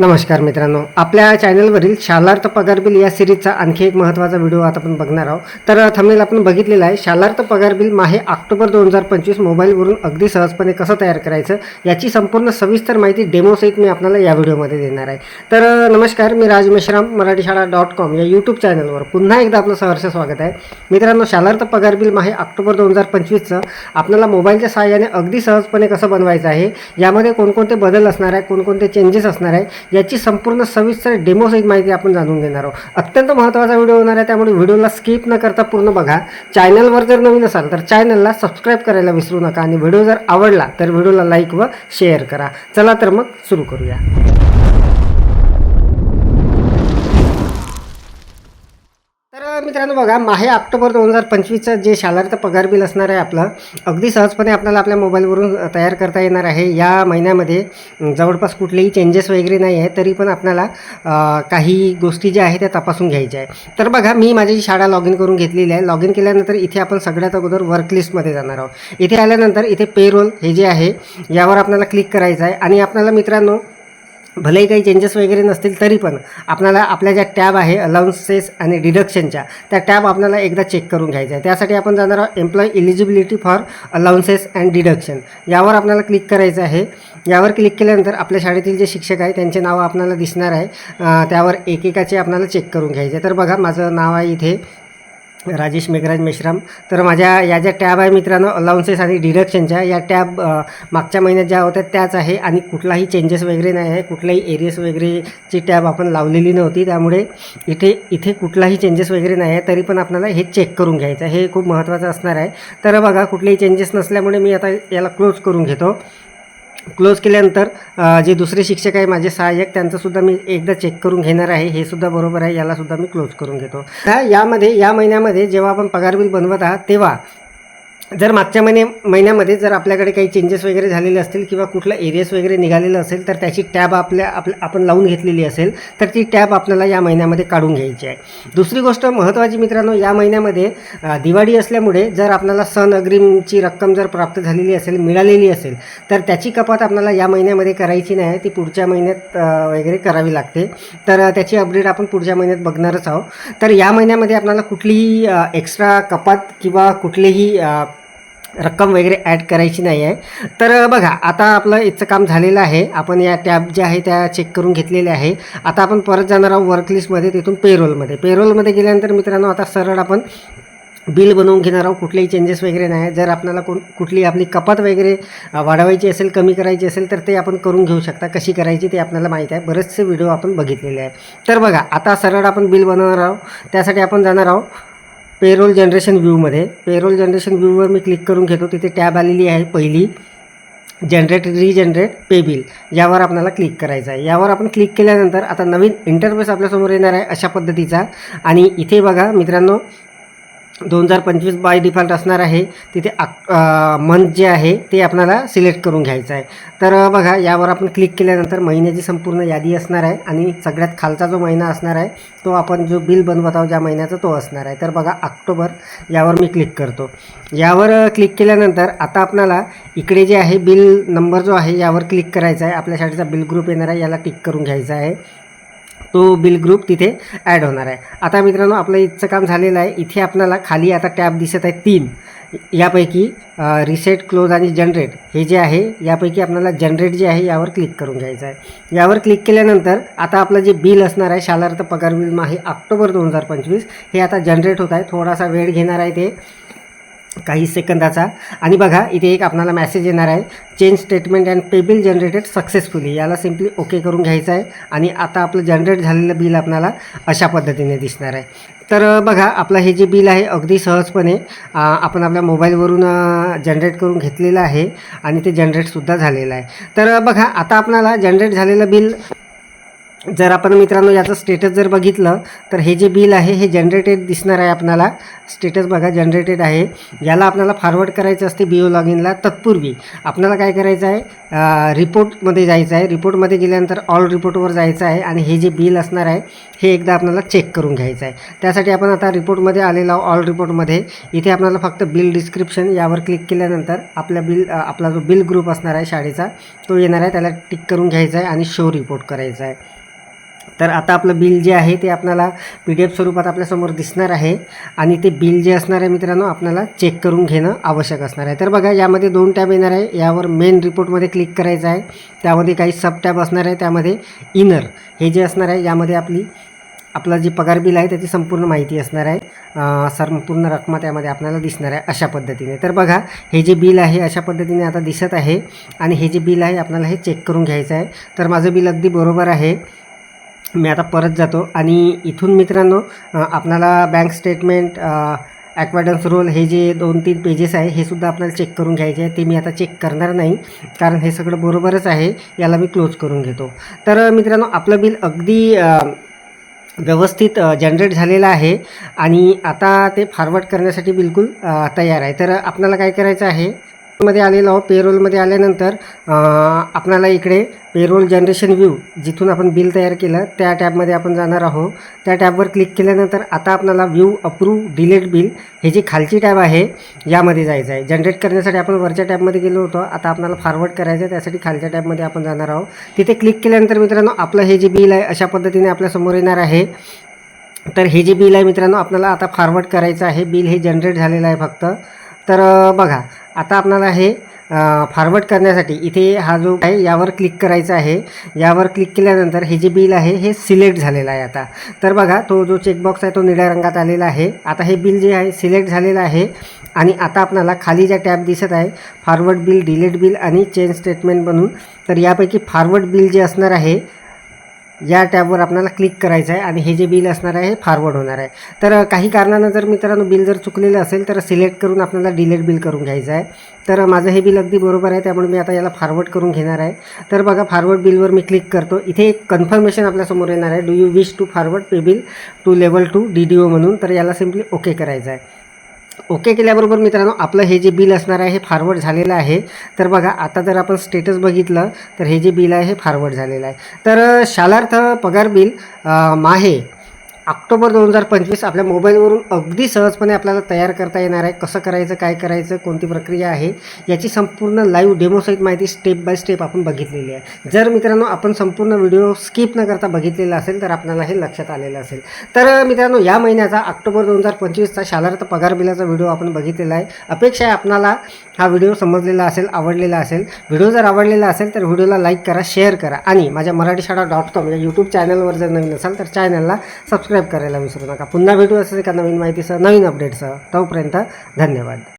नमस्कार मित्रांनो आपल्या चॅनलवरील शालार्थ पगार बिल या सिरीजचा आणखी एक महत्त्वाचा व्हिडिओ आता आपण बघणार आहोत. तर थंबनेल आपण बघितलेला आहे शालार्थ पगार बिल माहे ऑक्टोबर दोन हजार पंचवीस मोबाईलवरून अगदी सहजपणे कसं तयार करायचं याची संपूर्ण सविस्तर माहिती डेमोसहित मी आपल्याला या व्हिडिओमध्ये देणार आहे. तर नमस्कार मी राज मेश्राम मराठी शाळा डॉट कॉम या यूट्यूब चॅनलवर पुन्हा एकदा आपलं सहर्ष स्वागत आहे. मित्रांनो शालार्थ पगार बिल माहे ऑक्टोबर दोन हजार पंचवीसचं आपल्याला मोबाईलच्या सहाय्याने अगदी सहजपणे कसं बनवायचं आहे यामध्ये कोणकोणते बदल असणार आहे कोणकोणते चेंजेस असणार आहे याची संपूर्ण सविस्तर डेमोसहित माहिती आपण जाणून घेणार आहोत. अत्यंत महत्त्वाचा व्हिडिओ होणार आहे त्यामुळे व्हिडिओला स्किप न करता पूर्ण बघा. चॅनलवर जर नवीन असाल तर चॅनलला सबस्क्राईब करायला विसरू नका. आणि व्हिडिओ जर आवडला तर व्हिडिओला लाईक व शेअर करा. चला तर मग सुरू करूया तर मित्रांनो बघा माहे ऑक्टोबर दोन हजार पंचवीसचं जे शालार्थ पगार बिल असणार आहे आपलं अगदी सहजपणे आपल्याला आपल्या मोबाईलवरून तयार करता येणार आहे. या महिन्यामध्ये जवळपास कुठलेही चेंजेस वगैरे नाही आहे तरी पण आपल्याला काही गोष्टी ज्या आहेत त्या तपासून घ्यायच्या आहे. तर बघा मी माझी शाळा लॉग इन करून घेतलेली आहे. लॉग इन केल्यानंतर इथे आपण सगळ्यात अगोदर वर्क लिस्टमध्ये जाणार आहोत. इथे आल्यानंतर इथे पेरोल हे जे आहे यावर आपल्याला क्लिक करायचं आहे. आणि आपल्याला मित्रांनो भलेही काही चेंजेस वगैरे नसतील तरी पण आपल्याला आपल्या ज्या टॅब आहे अलाउन्सेस आणि डिडक्शनच्या त्या टॅब आपल्याला एकदा चेक करून घ्यायचा आहे त्यासाठी आपण जाणार आहोत employee eligibility for allowances and deduction यावर आपल्याला क्लिक करायचं आहे. यावर क्लिक केल्यानंतर आपल्या शाळेतील जे शिक्षक आहे त्यांचे नाव आपल्याला दिसणार आहे. त्यावर एकेकाचे आपल्याला चेक करून घ्यायचे तर बघा माझं नाव आहे इथे. राजेश मेघराज मेश्राम. तर माझ्या या ज्या टॅब आहे मित्रांनो अलाउन्सेस आणि डिडक्शनच्या या टॅब मागच्या महिन्यात ज्या होत्या त्याच आहे आणि कुठलाही चेंजेस वगैरे नाही आहे. कुठलाही एरियस वगैरेची टॅब आपण लावलेली नव्हती. त्यामुळे इथे इथे कुठलाही चेंजेस वगैरे नाही आहे. तरी पण आपल्याला हे चेक करून घ्यायचं आहे. हे खूप महत्त्वाचं असणार आहे. तर बघा कुठलेही चेंजेस नसल्यामुळे मी आता याला क्लोज करून घेतो. क्लोज केल्यानंतर जे दुसरे शिक्षक आहे माझे सहाय्यक त्यांचंसुद्धा मी एकदा चेक करून घेणार आहे. हे सुद्धा बरोबर आहे यालासुद्धा मी क्लोज करून घेतो. यामध्ये या महिन्यामध्ये जेव्हा आपण पगार बिल बनवत आहात तेव्हा जर मागच्या महिने महिन्यामध्ये जर आपल्याकडे काही चेंजेस वगैरे झालेले असतील किंवा कुठलं एरियस वगैरे निघालेलं असेल तर त्याची टॅब आपल्या आपल्या आपण लावून घेतलेली असेल तर ती टॅब आपल्याला या महिन्यामध्ये काढून घ्यायची आहे. दुसरी गोष्ट महत्त्वाची मित्रांनो या महिन्यामध्ये दिवाळी असल्यामुळे जर आपल्याला सण अग्रिमची रक्कम जर प्राप्त झालेली असेल मिळालेली असेल तर त्याची कपात आपल्याला या महिन्यामध्ये करायची नाही. ती पुढच्या महिन्यात वगैरे करावी लागते. तर त्याची अपडेट आपण पुढच्या महिन्यात बघणारच आहोत. तर या महिन्यामध्ये आपल्याला कुठलीही एक्स्ट्रा कपात किंवा कुठलेही रक्कम वगैरे ॲड करायची नाही आहे. तर बघा आता आपलं इथचं काम झालेलं आहे. आपण या टॅब ज्या आहे त्या चेक करून घेतलेल्या आहे. आता आपण परत जाणार आहोत वर्क लिस्टमध्ये तिथून पेरोलमध्ये पेरोलमध्ये गेल्यानंतर मित्रांनो आता सरळ आपण बिल बनवून घेणार आहोत. कुठलेही चेंजेस वगैरे नाही जर आपल्याला कोण कुठली आपली कपात वगैरे वाढवायची असेल कमी करायची असेल तर ते आपण करून घेऊ शकता. कशी करायची ते आपल्याला माहीत आहे. बरेचसे व्हिडिओ आपण बघितलेले आहे. तर बघा आता सरळ आपण बिल बनवणार आहोत. त्यासाठी आपण जाणार आहोत. पेरोल जनरेशन व्ह्यूमध्ये पेरोल जनरेशन व्ह्यूवर मी क्लिक करून घेतो. तिथे टॅब आलेली आहे पहिली. जनरेट रिजनरेट पे बिल यावर आपल्याला क्लिक करायचं आहे. यावर आपण क्लिक केल्यानंतर आता नवीन इंटरफेस आपल्यासमोर येणार आहे अशा पद्धतीचा. आणि इथे बघा मित्रांनो दोन हजार पंचवीस बाय डिफॉल्ट असणार आहे. तिथे आक मंथ जे आहे ते आपल्याला सिलेक्ट करून घ्यायचं आहे. तर बघा यावर आपण क्लिक केल्यानंतर महिन्याची संपूर्ण यादी असणार आहे आणि सगळ्यात खालचा जो महिना असणार आहे तो आपण जो बिल बनवत आहोत ज्या महिन्याचा तो असणार आहे. तर बघा ऑक्टोबर यावर मी क्लिक करतो. यावर क्लिक केल्यानंतर आता आपल्याला इकडे जे आहे बिल नंबर जो आहे यावर क्लिक करायचा आहे. आपल्या शाळेचा बिल ग्रुप येणार आहे याला टिक करून घ्यायचा आहे. तो बिल ग्रुप तिथे ॲड होणार आहे. आता मित्रांनो आपलं इथचं काम झालेलं आहे. इथे आपल्याला खाली आता टॅब दिसत आहे तीन. यापैकी रिसेट क्लोज आणि जनरेट हे जे आहे यापैकी आपल्याला जनरेट जे आहे यावर क्लिक करून घ्यायचं आहे. यावर क्लिक केल्यानंतर आता आपलं जे बिल असणार आहे शालार्थ पगार विमा हे ऑक्टोबर दोन हजार पंचवीस हे आता जनरेट होत आहे. थोडासा वेळ घेणार आहे ते. काही सेकंदाचा. आणि बघा इथे एक आपल्याला मॅसेज येणार आहे. Change statement and pay bill generated successfully याला सिम्पली ओके करून घ्यायचं आहे. आणि आता आपलं जनरेट झालेलं बिल आपल्याला अशा पद्धतीने दिसणार आहे. तर बघा आपलं हे जे बिल आहे अगदी सहजपणे आपण आपल्या मोबाईलवरून जनरेट करून घेतलेलं आहे. आणि ते जनरेटसुद्धा झालेलं आहे. तर बघा आता आपल्याला जनरेट झालेलं बिल जर आपण मित्रांनो याचं स्टेटस जर बघितलं तर हे जे बिल आहे हे जनरेटेड दिसणार आहे आपल्याला स्टेटस बघा जनरेटेड आहे. याला आपल्याला फॉरवर्ड करायचं असते बी ओ लॉग इनला तत्पूर्वी. आपल्याला काय करायचं आहे? रिपोर्टमध्ये जायचं आहे. रिपोर्टमध्ये गेल्यानंतर ऑल रिपोर्टवर जायचं आहे आणि हे जे बिल असणार आहे हे एकदा आपल्याला चेक करून घ्यायचं आहे. त्यासाठी आपण आता रिपोर्टमध्ये आलेलो ऑल रिपोर्टमध्ये इथे आपल्याला फक्त बिल डिस्क्रिप्शन यावर क्लिक केल्यानंतर आपल्या बिल आपला जो बिल ग्रुप असणार आहे शाळेचा तो येणार आहे. त्याला टिक करून घ्यायचा आहे आणि शो रिपोर्ट करायचा आहे. तर आता आपलं बिल जे आहे ते आपल्याला पी डी एफ स्वरूपात आपल्यासमोर दिसणार आहे. आणि ते बिल जे असणार आहे मित्रांनो आपल्याला चेक करून घेणं आवश्यक असणार आहे. तर बघा यामध्ये दोन टॅब येणार आहे. यावर मेन रिपोर्टमध्ये क्लिक करायचं आहे. त्यामध्ये काही सब टॅब असणार आहे. त्यामध्ये इनर हे जे असणार आहे यामध्ये आपली आपला जी पगार बिल आहे त्याची संपूर्ण माहिती असणार आहे. संपूर्ण रकमा त्यामध्ये आपल्याला दिसणार आहे अशा पद्धतीने. तर बघा हे जे बिल आहे अशा पद्धतीने आता दिसत आहे. आणि हे जे बिल आहे आपल्याला हे चेक करून घ्यायचं आहे. तर माझं बिल अगदी बरोबर आहे. मी आता परत जातो आणि इथून मित्रांनो आपणाला बँक स्टेटमेंट ॲक्वाडन्स रोल हे जे दोन तीन पेजेस आहे हे सुद्धा आपल्याला चेक करून घ्यायचे आहे. ते मी आता चेक करणार नाही कारण हे सगळं बरोबरच आहे. याला मी क्लोज करून घेतो. तर मित्रांनो आपलं बिल अगदी व्यवस्थित जनरेट झालेलं आहे आणि आता ते फॉरवर्ड करण्यासाठी बिलकुल तयार आहे. तर आपल्याला काय करायचं आहे? मध्ये आलेलो आहोत पेरोलमध्ये आल्यानंतर आपणाला आपल्याला इकडे पेरोल जनरेशन व्ह्यू जिथून आपण बिल तयार केलं त्या टॅबमध्ये आपण जाणार आहोत. त्या टॅबवर क्लिक केल्यानंतर आता आपल्याला व्ह्यू अप्रूव्ह डिलेट बिल हे जी खालची टॅब आहे यामध्ये जायचं आहे. जनरेट करण्यासाठी आपण वरच्या टॅबमध्ये गेलो होतो. आता आपल्याला फॉरवर्ड करायचं आहे त्यासाठी खालच्या टॅबमध्ये आपण जाणार आहोत. तिथे क्लिक केल्यानंतर मित्रांनो आपलं हे जे बिल आहे अशा पद्धतीने आपल्यासमोर येणार आहे. तर हे जे बिल आहे मित्रांनो आपल्याला आता फॉरवर्ड करायचं आहे. बिल हे जनरेट झालेलं आहे फक्त. तर बघा आता आपणाला हे फॉरवर्ड करण्यासाठी इथे हा जो आहे यावर क्लिक करायचा आहे. यावर क्लिक केल्यानंतर हे जे बिल आहे हे सिलेक्ट झालेलं आहे आता. तर बघा तो जो चेकबॉक्स आहे तो निळ्या रंगात आलेला आहे. आता हे बिल जे आहे सिलेक्ट झालेलं आहे. आणि आता आपल्याला खाली ज्या टॅब दिसत आहे फॉरवर्ड बिल डिलेट बिल आणि चेंज स्टेटमेंट बनून तर यापैकी फॉरवर्ड बिल जे असणार आहे या टॅबवर आपल्याला क्लिक करायचं आहे आणि हे जे बिल असणार आहे हे फॉरवर्ड होणार आहे. तर काही कारणानं जर मित्रांनो बिल जर चुकलेलं असेल तर सिलेक्ट करून आपल्याला डिलेट बिल करून घ्यायचं आहे. तर माझं हे बिल अगदी बरोबर आहे त्यामुळे मी आता याला फॉरवर्ड करून घेणार आहे. तर बघा फॉरवर्ड बिलवर मी क्लिक करतो. इथे एक कन्फर्मेशन आपल्यासमोर येणार आहे. Do you wish to forward pay bill to level two D D O म्हणून. तर याला सिम्पली ओके करायचं आहे. ओके केल्याबरोबर मित्रांनो आपलं हे जे बिल असणार आहे हे फॉरवर्ड झालेलं आहे. तर बघा आता जर आपण स्टेटस बघितलं तर हे जे बिल आहे हे फॉरवर्ड झालेलं आहे. तर शालार्थ पगार बिल माहे ऑक्टोबर दोन हजार पंचवीस आपल्या मोबाईलवरून अगदी सहजपणे आपल्याला तयार करता येणार आहे. कसं करायचं काय करायचं कोणती प्रक्रिया आहे याची संपूर्ण लाईव्ह डेमोसहित माहिती स्टेप बाय स्टेप आपण बघितलेली आहे. जर मित्रांनो आपण संपूर्ण व्हिडिओ स्किप न करता बघितलेला असेल तर आपल्याला हे लक्षात आलेलं असेल. तर मित्रांनो या महिन्याचा ऑक्टोबर दोन हजार पंचवीसचा शालार्थ पगार बिलाचा व्हिडिओ आपण बघितलेला आहे. अपेक्षा आहे आपणाला हा व्हिडिओ समजलेला असेल आवडलेला असेल. व्हिडिओ जर आवडलेला असेल तर व्हिडिओला लाईक करा शेअर करा. आणि माझ्या मराठी शाळा डॉट कॉम या यूट्यूब चॅनलवर जर नवीन असाल तर चॅनलला सबस्क्राईब करायला विसरू नका. पुन्हा भेटू असं एका नवीन माहितीसह नवीन अपडेटसह तोपर्यंत धन्यवाद.